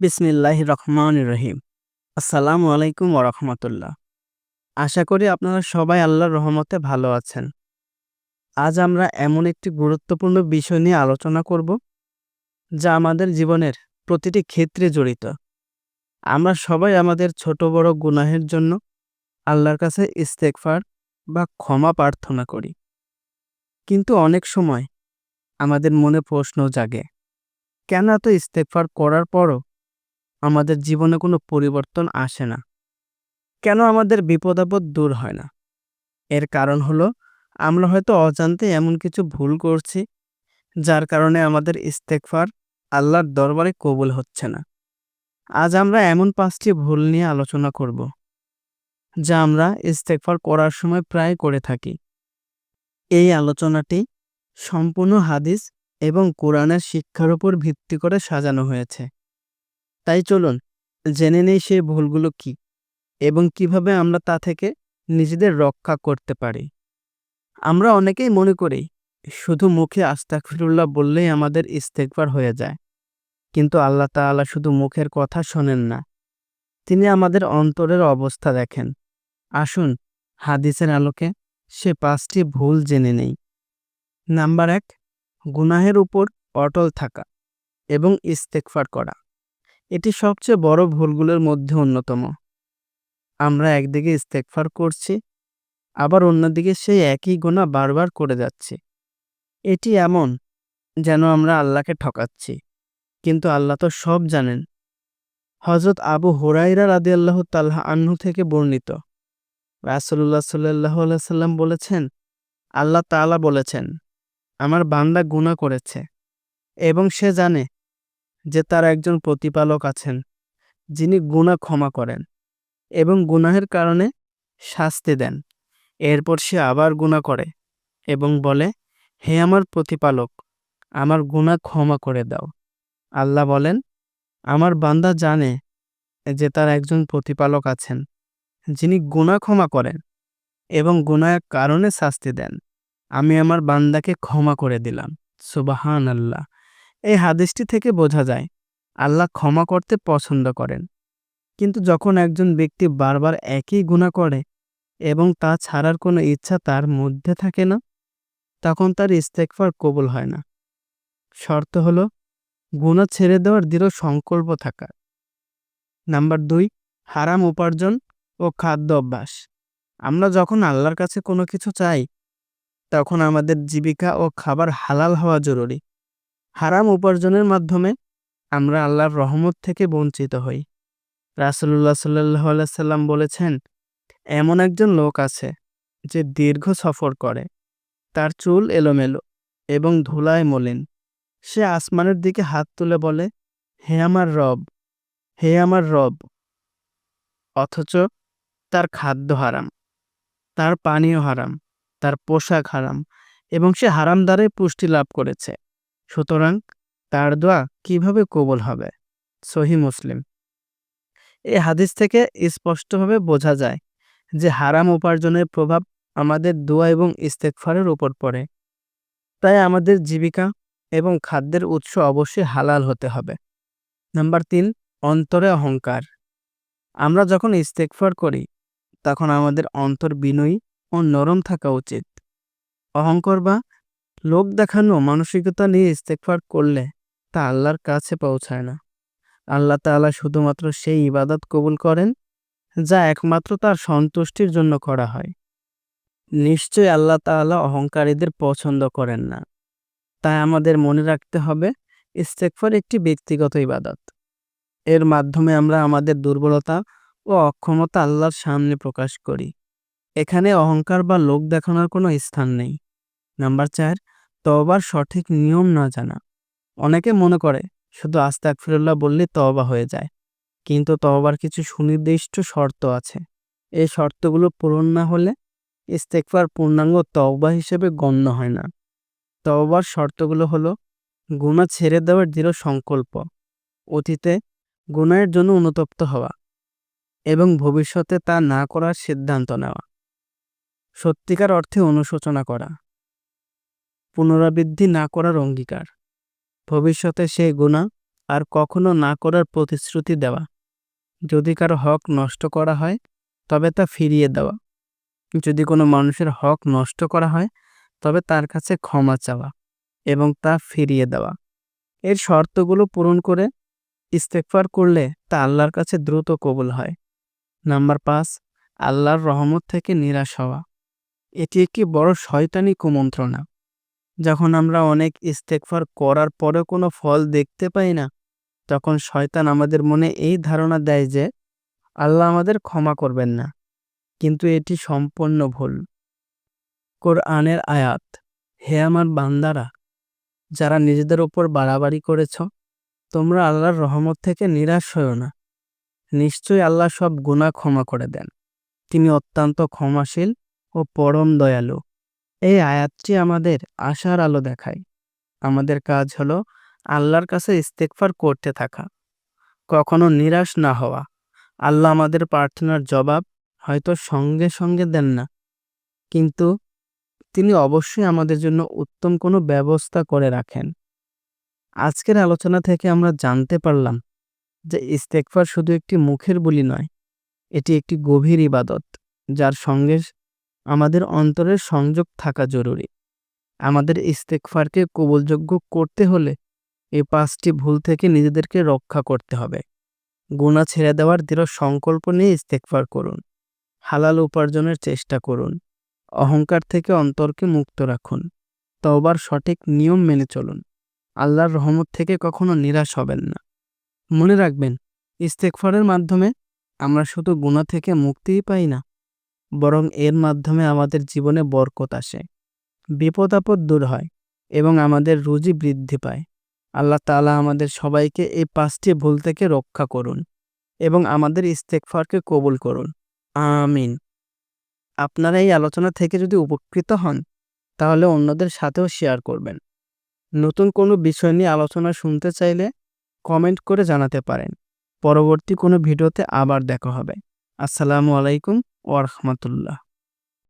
বিসমিল্লাহ রহমান রহিম। আসসালামু আলাইকুম ওরহমতুল্লাহ আশা করি আপনারা সবাই আল্লাহর রহমতে ভালো আছেন। আজ আমরা এমন একটি গুরুত্বপূর্ণ বিষয় নিয়ে আলোচনা করব, যা আমাদের জীবনের প্রতিটি ক্ষেত্রে জড়িত। আমরা সবাই আমাদের ছোট বড় গুনাহের জন্য আল্লাহর কাছে ইস্তেকফার বা ক্ষমা প্রার্থনা করি। কিন্তু অনেক সময় আমাদের মনে প্রশ্ন জাগে, কেন এত ইস্তেকফার করার পরও আমাদের জীবনে কোনো পরিবর্তন আসে না। কেন আমাদের বিপদাপদ দূর হয় না? এর কারণ হলো, আমরা হয়তো অজান্তে এমন কিছু ভুল করছি, যার কারণে আমাদের ইস্তেকফার আল্লাহর দরবারে কবুল হচ্ছে না। আজ আমরা এমন পাঁচটি ভুল নিয়ে আলোচনা করব, যা আমরা ইস্তেকফার করার সময় প্রায় করে থাকি। এই আলোচনাটি সম্পূর্ণ হাদিস এবং কোরআনের শিক্ষার উপর ভিত্তি করে সাজানো হয়েছে। তাই চলুন, জেনে নেই সেই ভুলগুলো কি এবং কীভাবে আমরা তা থেকে নিজেদের রক্ষা করতে পারি। আমরা অনেকেই মনে করি, শুধু মুখে আস্তাকফিরুল্লাহ বললেই আমাদের ইস্তেকবার হয়ে যায়। কিন্তু আল্লাহ তাআলা শুধু মুখের কথা শোনেন না, তিনি আমাদের অন্তরের অবস্থা দেখেন। আসুন, হাদিসের আলোকে সে পাঁচটি ভুল জেনে নেই। নাম্বার এক, গুনাহের উপর অটল থাকা এবং ইস্তেকফার করা। এটি সবচেয়ে বড় ভুলগুলোর মধ্যে অন্যতম। আমরা একদিকে ইস্তেকফার করছি, আবার অন্যদিকে সেই একই গোনা বারবার করে যাচ্ছি। এটি এমন যেন আমরা আল্লাহকে ঠকাচ্ছি, কিন্তু আল্লাহ তো সব জানেন। হজরত আবু হোরাইরা রাদি আল্লাহ তাল্লাহ আহ্ন থেকে বর্ণিত রাসুল্লাহ সাল্লাহ সাল্লাম বলেছেন, আল্লাহ তাআলা বলেছেন, আমার বান্দা গুণা করেছে এবং সে জানে যে তার একজন প্রতিপালক আছেন, যিনি গুণা ক্ষমা করেন এবং গুনাহের কারণে শাস্তি দেন। এরপর সে আবার গুণা করে এবং বলে, হে আমার প্রতিপালক, আমার গুণা ক্ষমা করে দাও। আল্লাহ বলেন, আমার বান্দা জানে যে তার একজন প্রতিপালক আছেন, যিনি গুণা ক্ষমা করেন এবং গুনাহের কারণে শাস্তি দেন। আমি আমার বান্দাকে ক্ষমা করে দিলাম। সুবাহান আল্লাহ এই হাদিসটি থেকে বোঝা যায়, আল্লাহ ক্ষমা করতে পছন্দ করেন। কিন্তু যখন একজন ব্যক্তি বারবার একই গুণা করে এবং তা ছাড়ার কোনো ইচ্ছা তার মধ্যে থাকে না, তখন তার ইস্তেকফার কবুল হয় না। শর্ত হলো গুণা ছেড়ে দেওয়ার দৃঢ় সংকল্প থাকা। নাম্বার দুই, হারাম উপার্জন ও খাদ্য অভ্যাস। আমরা যখন আল্লাহর কাছে কোনো কিছু চাই, তখন আমাদের জীবিকা ও খাবার হালাল হওয়া জরুরি। হারাম উপার্জনের মাধ্যমে আমরা আল্লাহর রহমত থেকে বঞ্চিত হই। রাসুল্লাহ সাল্লাহ সাল্লাম বলেছেন, এমন একজন লোক আছে যে দীর্ঘ সফর করে। তার চুল এলোমেলো এবং ধুলায় মলিন। সে আসমানের দিকে হাত তুলে বলে, হে আমার রব, হে আমার রব। অথচ তার খাদ্য হারাম, তার পানীয় হারাম, তার পোশাক হারাম এবং সে হারাম দ্বারে পুষ্টি লাভ করেছে। সুতরাং তার দোয়া কীভাবে কবল হবে? সহি মুসলিম। এই হাদিস থেকে স্পষ্টভাবে বোঝা যায় যে হারাম উপার্জনের প্রভাব আমাদের দোয়া এবং ইস্তেকফারের উপর পড়ে। তাই আমাদের জীবিকা এবং খাদ্যের উৎস অবশ্যই হালাল হতে হবে। নাম্বার তিন, অন্তরে অহংকার। আমরা যখন ইস্তেকফার করি, তখন আমাদের অন্তর বিনয়ী ও নরম থাকা উচিত। অহংকার বা লোক দেখানো মানসিকতা নিয়ে ইস্তেকফার করলে তা আল্লাহর কাছে পৌঁছায় না। আল্লাহ তাআলা শুধুমাত্র সেই ইবাদত কবুল করেন, যা একমাত্র তার সন্তুষ্টির জন্য করা হয়। নিশ্চয় আল্লাহ তাআলা অহংকারীদের পছন্দ করেন না। তাই আমাদের মনে রাখতে হবে, ইস্তেকফার একটি ব্যক্তিগত ইবাদত। এর মাধ্যমে আমরা আমাদের দুর্বলতা ও অক্ষমতা আল্লাহর সামনে প্রকাশ করি। এখানে অহংকার বা লোক দেখানোর কোনো স্থান নেই। নাম্বার চার তবার সঠিক নিয়ম না জানা। অনেকে মনে করে, শুধু আস্তাক ফিরুল্লাহ বললে তওবা হয়ে যায়। কিন্তু তওবার কিছু সুনির্দিষ্ট শর্ত আছে। এই শর্তগুলো পূরণ না হলে ইস্তেকফার পূর্ণাঙ্গ তওবা হিসেবে গণ্য হয় না। তওবার শর্তগুলো হলো গুণা ছেড়ে দেওয়ার দৃঢ় সংকল্প, অতীতে গুণায়ের জন্য অনুতপ্ত হওয়া এবং ভবিষ্যতে তা না করার সিদ্ধান্ত নেওয়া। সত্যিকার অর্থে অনুশোচনা করা। পুনরাবৃত্তি না করার অঙ্গীকার। ভবিষ্যতে সেই গুণা আর কখনো না করার প্রতিশ্রুতি দেওয়া। যদি কারও হক নষ্ট করা হয়, তবে তা ফিরিয়ে দেওয়া। যদি কোনো মানুষের হক নষ্ট করা হয়, তবে তার কাছে ক্ষমা চাওয়া এবং তা ফিরিয়ে দেওয়া। এর শর্তগুলো পূরণ করে ইস্তেকফার করলে তা আল্লাহর কাছে দ্রুত কবুল হয়। নাম্বার পাঁচ, আল্লাহর রহমত থেকে নিরাশ হওয়া। এটি একটি বড় শয়তানি কুমন্ত্রণা। যখন আমরা অনেক ইস্তেকফার করার পরেও কোনো ফল দেখতে পাই না, তখন শয়তান আমাদের মনে এই ধারণা দেয় যে, আল্লাহ আমাদের ক্ষমা করবেন না। কিন্তু এটি সম্পূর্ণ ভুল। কোরআনের আয়াত, হে আমার বান্দারা, যারা নিজেদের ওপর বাড়াবাড়ি করেছ, তোমরা আল্লাহর রহমত থেকে নিরাশ হও না। নিশ্চয়ই আল্লাহ সব গুণা ক্ষমা করে দেন। তিনি অত্যন্ত ক্ষমাশীল ও পরম দয়ালু। এই আয়াতটি আমাদের আশার আলো দেখায়। আমাদের কাজ হলো আল্লাহর কাছে ইস্তেকফার করতে থাকা। কখনো নিরাশ না হওয়া। আল্লাহ আমাদের প্রার্থনার জবাব হয়তো সঙ্গে সঙ্গে দেন না। কিন্তু তিনি অবশ্যই আমাদের জন্য উত্তম কোনো ব্যবস্থা করে রাখেন। আজকের আলোচনা থেকে আমরা জানতে পারলাম যে ইস্তেকফার শুধু একটি মুখের বলি নয়, এটি একটি গভীর ইবাদত, যার সঙ্গে আমাদের অন্তরের সংযোগ থাকা জরুরি। আমাদের ইস্তেকফারকে কবলযোগ্য করতে হলে এই পাঁচটি ভুল থেকে নিজেদেরকে রক্ষা করতে হবে। গুণা ছেড়ে দেওয়ার দৃঢ় সংকল্প নিয়ে ইস্তেকফার করুন। হালাল উপার্জনের চেষ্টা করুন। অহংকার থেকে অন্তরকে মুক্ত রাখুন। তওবার সঠিক নিয়ম মেনে চলুন। আল্লাহর রহমত থেকে কখনো নিরাশ হবেন না। মনে রাখবেন ইস্তেকফারের মাধ্যমে আমরা শুধু গুণা থেকে মুক্তিই পাই না বরং এর মাধ্যমে আমাদের জীবনে বরকত আসে, বিপদ আপদ দূর হয় এবং আমাদের রুজি বৃদ্ধি পায়। আল্লাহ তালা আমাদের সবাইকে এই পাঁচটি ভুল থেকে রক্ষা করুন এবং আমাদের ইস্তেকফারকে কবুল করুন। আমিন। আপনারা এই আলোচনা থেকে যদি উপকৃত হন, তাহলে অন্যদের সাথেও শেয়ার করবেন। নতুন কোনো বিষয় নিয়ে আলোচনা শুনতে চাইলে কমেন্ট করে জানাতে পারেন। পরবর্তী কোনো ভিডিওতে আবার দেখা হবে। আসসালামু আলাইকুম। ওরহমতুল্লাহ